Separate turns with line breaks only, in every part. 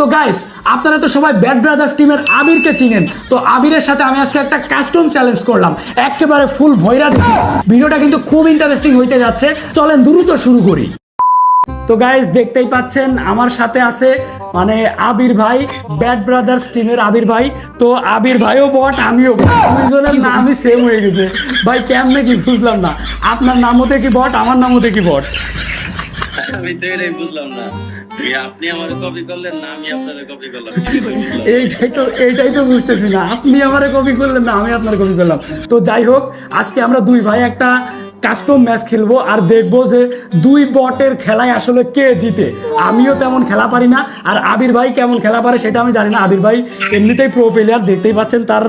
তো গাইস আপনারা তো সবাই ব্যাড ব্রাদার্স টিমের আবিরকে চিনেন। তো আবিরের সাথে আমি আজকে একটা কাস্টম চ্যালেঞ্জ করলাম। একেবারে ফুল ভৈরা দিচ্ছি ভিডিওটা কিন্তু খুব ইন্টারেস্টিং হইতে যাচ্ছে। চলেন দ্রুত শুরু করি। তো গাইস দেখতেই পাচ্ছেন, আমার সাথে আছে মানে আবির ভাই ব্যাড ব্রাদার্স টিমের আবির ভাই। তো আবির ভাইও বট, আমিও বট। দুইজনের নামই সেম হয়ে গেছে। ভাই, কেমনে কি বুঝলাম না। আপনার নামও দেখি বট, আমার নামও দেখি বট।
বুঝলাম না। আপনি।
এইটাই তো তো বুঝতেছি না আপনি আমারে কপি করলেন না, আমি আপনার কপি করলাম তো যাই হোক, আজকে আমরা দুই ভাই একটা কাস্টম ম্যাচ খেলব আর দেখব যে দুই বটের খেলায় আসলে কে জিতে। আমিও তেমন খেলা পারি না আর আবির ভাই কেমন খেলা পারে সেটা আমি জানি না। আবির ভাই এমনিতেই প্রো প্লেয়ার দেখতেই পাচ্ছেন তার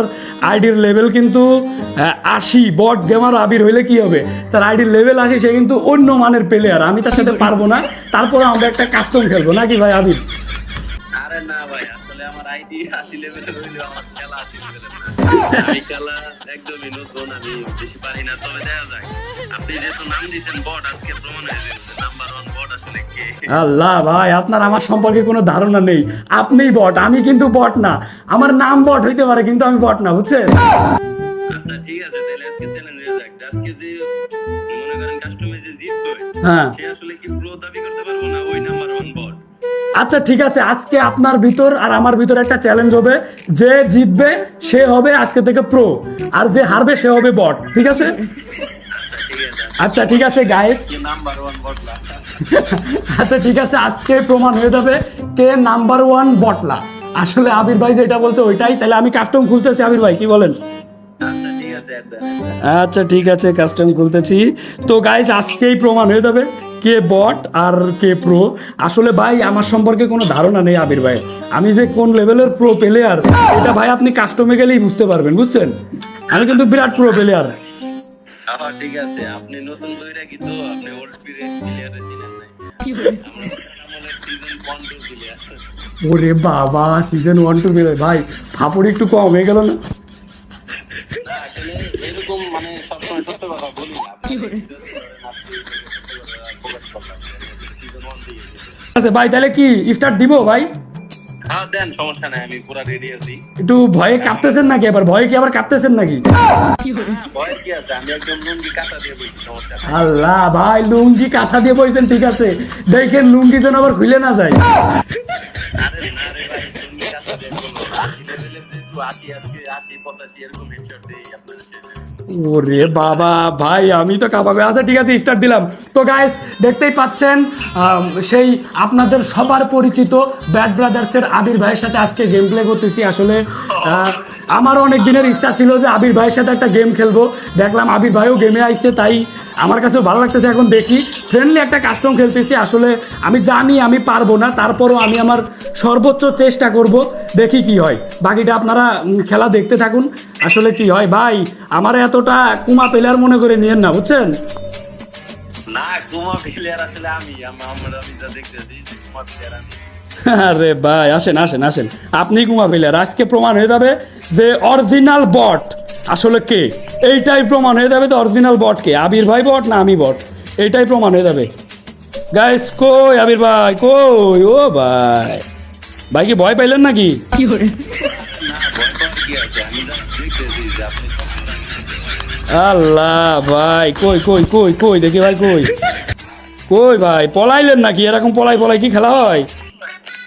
আইডির লেভেল কিন্তু আশি, বট গেমার আবির হইলে কি হবে? তার আইডির লেভেল আসি, সে কিন্তু অন্য মানের প্লেয়ার আমি তার সাথে পারব না। তারপরে আমরা একটা কাস্টম খেলব। নাকি ভাই আবির?
আরে না ভাই, আসলে আমার আইডি হইলেও আমার খেলা আশি লেভেলের না। আমি খেলা একদমই নতুন আমি বেশি পারি না তবে দেখা যায় আপনি যেহেতু নাম দিয়েছেন বট আজকে প্রমাণ হয়ে গেছে নাম্বার ওয়ান বট আসলে কে।
আল্লাহ ভাই আপনার আমার সম্পর্কে কোনো ধারণা নেই। আপনিই বট আমি কিন্তু বট না। আমার নাম বট হইতে পারে কিন্তু আমি বট না বুঝছেন?
আচ্ছা ঠিক আছে তাহলে আজকে চ্যালেঞ্জ হয়ে যাক। আজকে যে মনে করেন কাস্টমার যে জিতবে
হ্যাঁ।
সে আসলে কি প্রো দাবি করতে পারব না ওই নাম্বার ওয়ান বট?
আচ্ছা ঠিক আছে, আজকে আপনার ভিতর আর আমার ভিতর একটা চ্যালেঞ্জ হবে। যে জিতবে, সে হবে আজকে থেকে প্রো আর যে হারবে, সে হবে বট ঠিক আছে?
আচ্ছা
ঠিক
আছে
গাইস আচ্ছা ঠিক আছে, আজকে প্রমাণ হয়ে যাবে কে নাম্বার ওয়ান বটলা আসলে আবির ভাই যেটা বলছে ওইটাই, তাহলে আমি কাস্টম খুলতেছি, আবির ভাই, কি বলেন?
আচ্ছা ঠিক আছে
কাস্টম খুলতেছি। তো গাইস আজকেই প্রমাণ হয়ে যাবে। কে বট আর কে প্রো? আসলে ভাই আমার সম্পর্কে কোনো ধারণা নেই আবির ভাই। আমি যে কোন লেভেলের প্রো প্লেয়ার এটা ভাই আপনি কাস্টমে গেলেই বুঝতে পারবেন বুঝছেন? আমি কিন্তু বিরাট প্রো প্লেয়ার
ঠিক আছে। আপনি নতুন বইরা কি আপনি ওল্ড প্লেয়ারে চিনেন নাই। আমরা আমলের সিজন ওয়ান টু প্লেয়ার
ওরে বাবা সিজন ওয়ান টু প্লেয়ার ভাই ফাপড় একটু কম হয়ে গেল না?
না এরকম মানে সবসময় সত্য কথা বলি না আপনি সিজন ওয়ান দিয়ে
আচ্ছা ভাই তাহলে কি স্টার্ট দিব ভাই?
হ্যাঁ দেন সমস্যা নাই আমি পুরা রেডি আছি।
একটু ভয়ে কাঁপতেছেন নাকি আবার ভয়ে কি আবার কাঁপতেছেন নাকি?
হ্যাঁ ভয় কি আছে? আমি একদম লুঙ্গি কাটা দিয়ে বলছি সমস্যা
আল্লাহ ভাই লুঙ্গি কাঁচা দিয়ে বইছেন ঠিক আছে। দেখেন লুঙ্গি যেন আবার খুলে না যায়।
আরে না রে ভাই লুঙ্গি কাটা দিয়ে বলব। আশি আশি পঁচাশি এরকম হেডশট দিই আপনার সেজন্য
ওরে বাবা ভাই আমি তো কাবাবে আচ্ছা ঠিক আছে স্টার্ট দিলাম। তো গাইস দেখতেই পাচ্ছেন সেই আপনাদের সবার পরিচিত ব্যাড ব্রাদার্সের আবির ভাইয়ের সাথে আজকে গেম প্লে করতেছি। আসলে আহ, আমার অনেক দিনের ইচ্ছা ছিল যে আবির ভাইয়ের সাথে একটা গেম খেলব। দেখলাম আবির ভাইও গেমে আসছে তাই আমার কাছেও ভালো লাগতেছে। এখন দেখি ফ্রেন্ডলি একটা কাস্টম খেলতেছি। আসলে আমি জানি আমি পারব না তারপরও আমি আমার সর্বোচ্চ চেষ্টা করব। দেখি কি হয়। বাকিটা আপনারা খেলা দেখতে থাকুন। আসলে কি হয়? ভাই আমার এতটা কুমা প্লেয়ার মনে করে নিয়েন না বুঝছেন?
না কুমা প্লেয়ার আসলে আমি। আম- আমি যা দেখতেছি কুমা প্লেয়ার আমি।
আরে ভাই আসেন আসেন আসেন। আপনি কুমা প্লেয়ার আজকে প্রমাণ হয়ে যাবে যে অরিজিনাল বট আসলে কে? এইটাই প্রমাণ হয়ে যাবে তো অরিজিনাল বট কে? আবির ভাই বট না আমি বট? এইটাই প্রমাণ হয়ে যাবে। গাইস কই আবির ভাই? কই? ও ভাই। ভাই কি ভয় পাইলেন নাকি? আল্লাহ ভাই কই কই কই কই? দেখি ভাই কই? কই ভাই? পলাইলেন নাকি? এরকম পলাই পলাই কি খেলা হয়?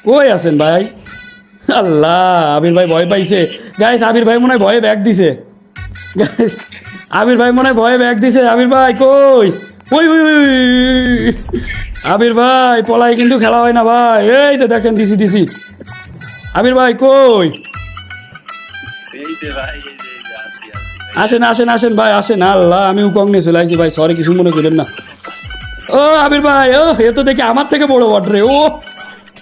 কই আছেন ভাই? আল্লাহ আবির ভাই ভয় পাইছে। গাইস আবির ভাই মনে হয় ভয়ে ব্যাগ দিছে। আবির ভাই মনে হয় ভয়ে ব্যাগ দিছে। আবির ভাই, কই? ওই। আবির ভাই, পলাই কিন্তু খেলা হয় না ভাই। এই তো দেখেন, দিছি দিছি। আবির ভাই, কই? আসেন আসেন আসেন ভাই, আসেন। আল্লাহ, আমি উকং নিয়ে চলে আসছি ভাই সরি কিছু মনে করেন না। ও আবির ভাই, ও, এ তো দেখি আমার থেকে বড় বট রে, ও।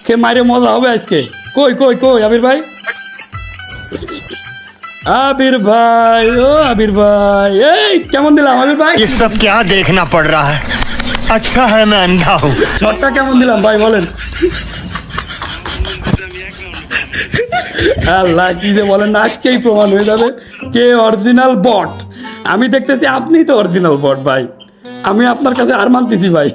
কে মারে মজা হবে আজকে। কই কই কই আবির ভাই? আবির ভাই ও আবির ভাই এই কেমন দিলাম আবির ভাই
ये सब क्या देखना पड़ रहा है अच्छा है मैं अंधा हूँ
শটটা কেমন দিলাম ভাই বলেন আল্লাহ কি যে বলেন না আজকেই প্রমাণ হয়ে যাবে কে অরিজিনাল বট আমি দেখতেছি আপনিই তো অরিজিনাল বট ভাই আমি আপনার কাছে আর মানতেছি ভাই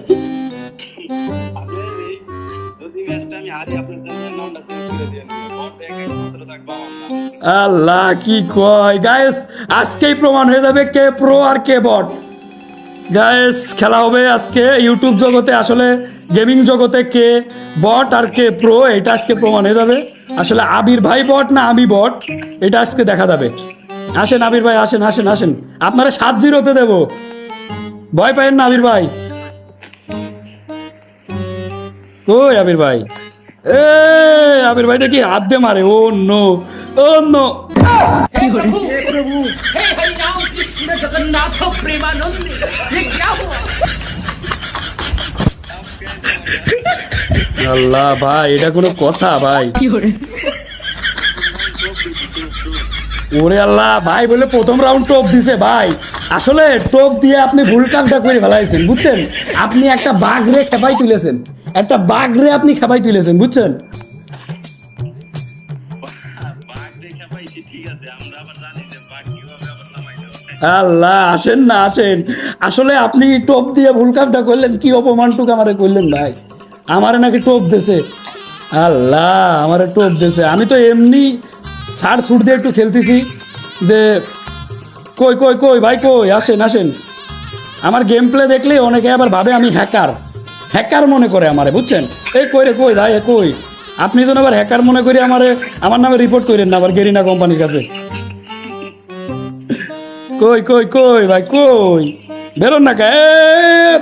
আল্লাহ কি কয়? গায়েস আজকেই প্রমাণ হয়ে যাবে কে প্রো আর কে বট গায়েস খেলা হবে আজকে ইউটিউব জগতে, আসলে গেমিং জগতে কে বট আর কে প্রো এটা আজকে প্রমাণ হয়ে যাবে। আসলে আবির ভাই বট না আমি বট এটা আজকে দেখা যাবে। আসেন আবির ভাই, আসেন আসেন আসেন। আপনারা সাত জিরোতে দেবো। ভয় পাইন না আবির ভাই। ওই আবির ভাই। এ আবির ভাই দেখি হাত দিয়ে মারে। ও নো ও নো
हे हरि राम कृष्ण जगन्नाथ प्रेमानंद ये क्या हुआ
আল্লাহ ভাই এটা কোনো কথা ভাই ওরে আল্লাহ ভাই বলে প্রথম রাউন্ড টোপ দিছে ভাই আসলে টোপ দিয়ে আপনি ভুল কাজটা করে ফেলাইছেন বুঝছেন আপনি একটা বাঘরে খেপাই তুলেছেন একটা বাঘরে আপনি খেপাই তুলেছেন বুঝছেন আল্লাহ, আসেন না, আসেন। আসলে আপনি টোপ দিয়ে ভুল কাজটা করলেন, কি অপমানটুকু আমারে করলেন ভাই? আমারে নাকি টোপ দেছে। আল্লাহ, আমারে টোপ দেছে। আমি তো এমনি সার ছুট দিয়ে একটু খেলতেছি যে, কই কই কই, ভাই, কই? আসেন আসেন। আমার গেম প্লে দেখলে অনেকে আবার ভাবে আমি হ্যাকার হ্যাকার মনে করে আমারে, বুঝছেন? এই কই রে, কই, ভাই কই? আপনি যেন আবার হ্যাকার মনে করে আমারে, আমার নামে রিপোর্ট করেন না আবার গেরিনা কোম্পানির কাছে। কই কই কই ভাই কই? বেরোন না কে?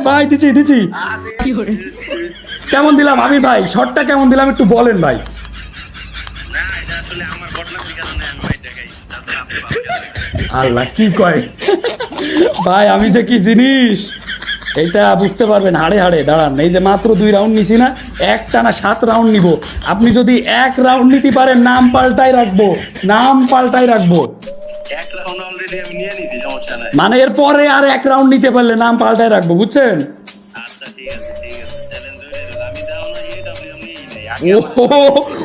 ভাই দিছি দিছি। কেমন দিলাম আমি ভাই? শটটা কেমন দিলাম একটু বলেন ভাই।
না এটা আসলে আমার ঘটনার কারণে আমি ভাই দেখাই যাতে আপনি ভালো খেলেন।
আল্লাহ কি কয়? ভাই আমি যে কি জিনিস? এটা বুঝতে পারবেন হাড়ে হাড়ে দাঁড়ান। এই যে মাত্র দুই রাউন্ড নিছি না একটা না সাত রাউন্ড নিব। আপনি যদি এক রাউন্ড নিতে পারেন নাম পাল্টাই রাখব নাম পাল্টাই রাখব।
এক রাউন্ড অলরেডি আমি নিয়ে নিছি এর
মানে আর এক রাউন্ড নিতে পারলে নাম পাল্টায় রাখব বুঝছেন?
আচ্ছা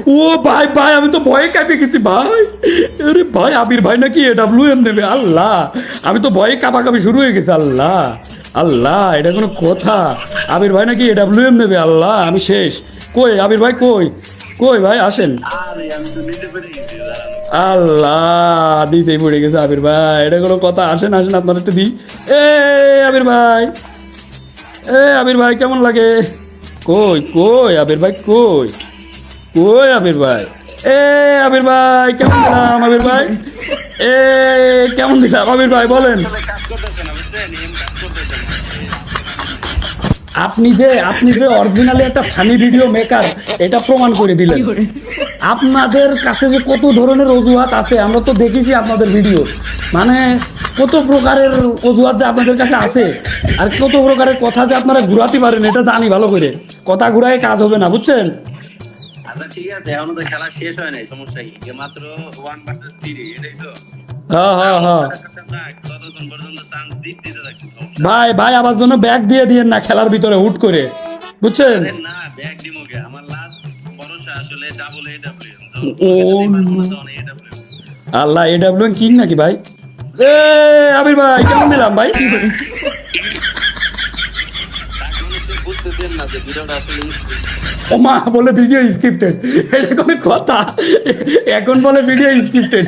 ও ভাই ভাই আমি তো ভয়ে কাঁপে গেছি ভাই। আরে ভাই আবির ভাই নাকি এডাব্লিউ এম দেবে আল্লাহ আমি তো ভয়ে কাঁপাকাপি শুরু হয়ে গেছে আল্লাহ। আল্লাহ এটা কোনো কথা। আবির ভাই নাকি এডাব্লিউ এম দেবে আল্লাহ আমি শেষ। কই আবির ভাই কই? কই ভাই আসেন। আল্লাহ দিতেই পড়ে গেছে আবির ভাই। এটা কোনো কথা আসেন আসেন আপনার একটু দিই। এ আবির ভাই এ আবির ভাই, কেমন লাগে? কই কই আবির ভাই, কই? কই আবির ভাই? এ আবির ভাই, কেমন দিলাম আবির ভাই? এ কেমন দিলাম আবির ভাই, বলেন। আপনি যে আপনি যে অরিজিনালি একটা ফানি ভিডিও মেকার এটা প্রমাণ করে দিলেন। আপনাদের কাছে যে কত ধরনের অজুহাত আছে আমরা তো দেখেছি আপনাদের ভিডিও মানে কত প্রকারের অজুহাত যে আপনাদের কাছে আছে আর কত প্রকারের কথা যে আপনারা ঘুরাতে পারেন এটা জানি ভালো করে। কথা ঘুরায় কাজ হবে না বুঝছেন?
আচ্ছা ঠিক আছে এখনও তো খেলা শেষ হয় নাই সমস্যা কি? মাত্র ওয়ান ভার্সেস থ্রি এটাই তো।
ভাই ভাই আমার জন্য ব্যাগ দিয়ে দিয়েন না খেলার ভিতরে হুট করে। বুঝছেন? আল্লাহ এ ডাব্লিউ কিং নাকি ভাই? এ আবির ভাই কেমন দিলাম ভাই? মা বলে ভিডিও স্ক্রিপ্টেড এটা কোনো কথা। এখন বলে ভিডিও স্ক্রিপ্টেড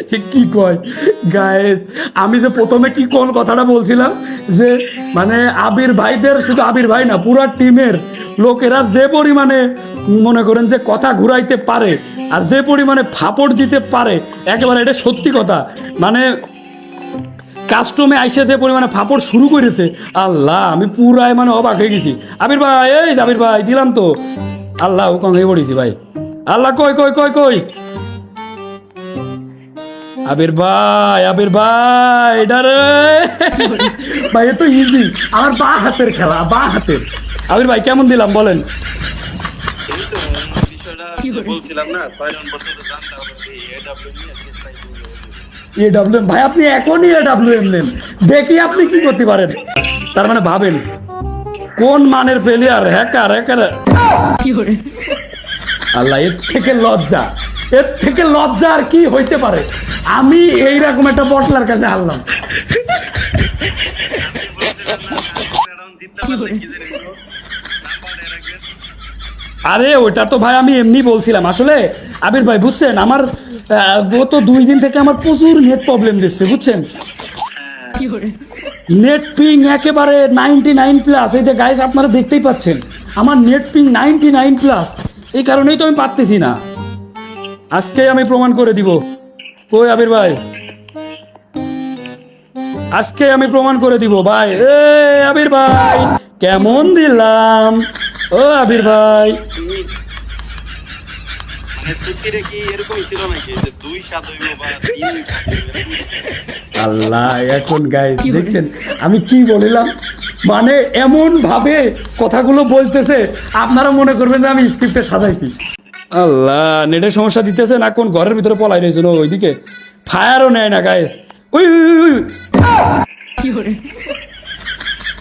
কি কয়? গায়ে আমি যে প্রথমে কি কোন কথাটা বলছিলাম? যে মানে আবির ভাইদের শুধু আবির ভাই না, পুরা টিমের লোকেরা যে পরিমাণে মনে করেন যে কথা ঘুরাইতে পারে আর যে পরিমাণে ফাপড় দিতে পারে, একেবারে এটা সত্যি কথা। মানে কাস্টমে আইসে যে পরিমাণে ফাপড় শুরু করেছে, আল্লাহ, আমি পুরাই মানে অবাক হয়ে গেছি। আবির ভাই, এই আবির ভাই, দিলাম তো। আল্লাহ হয়ে পড়েছি ভাই। আল্লাহ, কই কই কই কই? আবির ভাই আবির ভাই এটা রে। ভাই এ তো ইজি আমার বা হাতের খেলা বা হাতের আবির ভাই কেমন দিলাম বলেন?
এই তো বিষয়টা বলছিলাম না
ভাই আপনি এখনই এ ডাব্লিউ এম নেন। দেখি আপনি কি করতে পারেন। তার মানে ভাবেন কোন মানের প্লেয়ার হ্যাকার হ্যাকার আল্লাহ এর থেকে লজ্জা। এর থেকে লজ্জা আর কি হইতে পারে? আমি এইরকম একটা বটলার কাছে হারলাম। আরে ওটা তো ভাই আমি এমনি বলছিলাম। আসলে আবির ভাই বুঝছেন? আমার গত দুই দিন থেকে আমার প্রচুর নেট প্রবলেম দিচ্ছে বুঝছেন? নেট পিং একেবারে নাইনটি নাইন প্লাস এই যে গাইস আপনারা দেখতেই পাচ্ছেন আমার net ping ninety nine plus এই কারণেই তো আমি পারতেছি না। আজকেই আমি প্রমাণ করে দিব। কই আবির ভাই? আজকে আমি প্রমাণ করে দিব ভাই। এ আবির ভাই কেমন দিলাম? ও আবির ভাই? আল্লাহ এখন গাইস দেখছেন? আমি কি বলিলাম? মানে এমন ভাবে কথাগুলো বলতেছে আপনারা মনে করবেন যে আমি স্ক্রিপ্টে সাজাইছি। আল্লাহ নেটের সমস্যা দিতেছে না কোন ঘরের ভিতরে পলাই রয়েছিল ওইদিকে। ফায়ারও নেয় না উই, উই।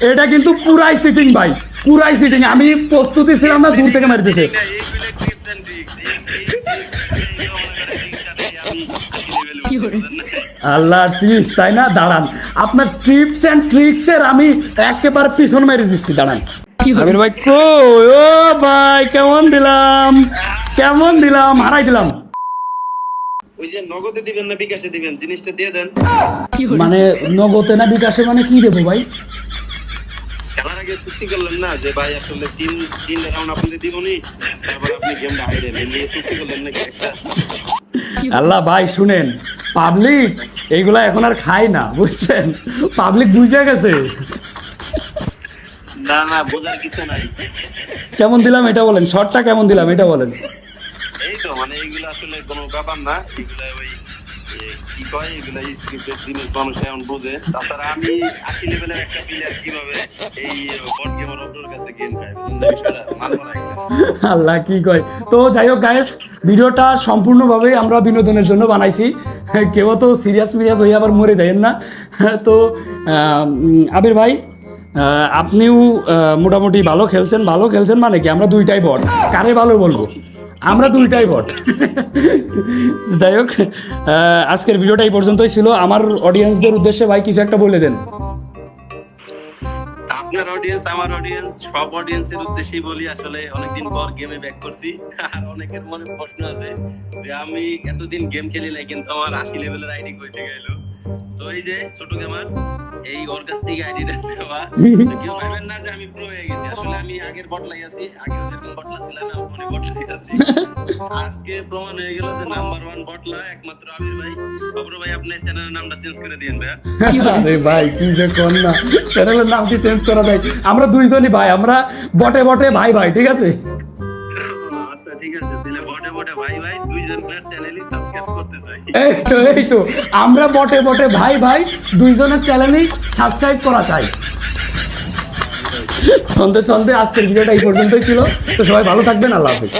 এটা কিন্তু পুরাই সিটিং ভাই। পুরাই সিটিং আমি প্রস্তুতি ছিলাম না দূর থেকে মারি দিছে
না, এইগুলো tips and tricks। এই- এই- এই- এই করেন জিনিসটাতে আমি হাসি level এ উঠতে বুঝেন না?
আল্লাহ ট্রিক্স তাই না? দাঁড়ান। আপনার ট্রিপস এন্ড ট্রিক্স এর আমি একেবারে পিছন মেরে দিচ্ছি দাঁড়ান। আমির ভাই কই? ও ভাই কেমন দিলাম? কেমন দিলাম? হারাই দিলাম।
ওই যে নগদে দিবেন না বিকাশে দিবেন? জিনিসটা দিয়ে দেন।
মানে নগদে না বিকাশে মানে কি দেবো ভাই?
খেলার আগে চুক্তি করলেন না যে ভাই আসলে তিন তিন রাউন্ড আপনাকে দিব নি তারপর আপনি গেমটা হারিয়ে নিয়ে চুক্তি করলেন নাকি একটা?
আল্লাহ ভাই শুনেন পাবলিক এইগুলা এখন আর খায় না বুঝছেন? পাবলিক বুঝে গেছে।
না না বোঝার কিছু নাই।
কেমন দিলাম এটা বলেন? শর্টটা কেমন দিলাম এটা বলেন?
তো মানে এইগুলো আসলে কোনো ব্যাপার না। ওই কি কয়, এগুলো স্ক্রিপ্টের মানুষ বুঝে। তাছাড়া আমি আশি লেভেলের একটা প্লেয়ার কীভাবে এই কাছে গেম।
আল্লাহ কি কয়। তো যাই হোক গায়েস ভিডিওটা সম্পূর্ণভাবে আমরা বিনোদনের জন্য বানাইছি। কেউ তো সিরিয়াস মিরিয়াস হয়ে আবার মরে যাবেন না। তো আবির ভাই আপনিও মোটামুটি ভালো খেলছেন। ভালো খেলছেন মানে কি? আমরা দুইটাই বট কারে ভালো বলব? আমরা দুইটাই বট। যাই হোক আজকের ভিডিওটা এই পর্যন্তই ছিল। আমার অডিয়েন্সদের উদ্দেশ্যে ভাই, কিছু একটা বলে দেন।
আপনার অডিয়েন্স আমার অডিয়েন্স সব অডিয়েন্সের উদ্দেশ্যেই বলি, আসলে অনেকদিন পর গেমে ব্যাক করছি। আর অনেকের মনে প্রশ্ন আছে যে, আমি এতদিন গেম খেলি নাই, কিন্তু আমার আশি লেভেলের আইডি কই থেকে এলো? তো এই যে ছোট গেমার এই ওর কাছ থেকে আইডিটা নেওয়া। কেউ ভাবেন না যে আমি প্রো হয়ে গেছি। আসলে আমি আগের বটলাই আছি আগেও যেরকম বটলা ছিল না ওখানে বটলাই আছি। আজকে প্রমাণ হয়ে গেল যে নাম্বার ওয়ান বটলা একমাত্র আবির ভাই। খবর ভাই আপনার চ্যানেলের নামটা চেঞ্জ করে দিন ভাই
আরে ভাই কি যে কর না চ্যানেলের নামটি চেঞ্জ করা ভাই আমরা দুইজনই ভাই আমরা বটে বটে ভাই ভাই ঠিক আছে?
আচ্ছা ঠিক আছে। তাহলে বটে বটে ভাই ভাই দুইজন প্লেয়ার চ্যানেলই
এই তো এই তো। আমরা বটে বটে। ভাই ভাই, দুইজনের চ্যানেলেই সাবস্ক্রাইব করা চাই। ছন্দে ছন্দে, আজকের ভিডিওটা এই পর্যন্তই ছিল। তো সবাই ভালো থাকবেন, আল্লাহ হাফিজ।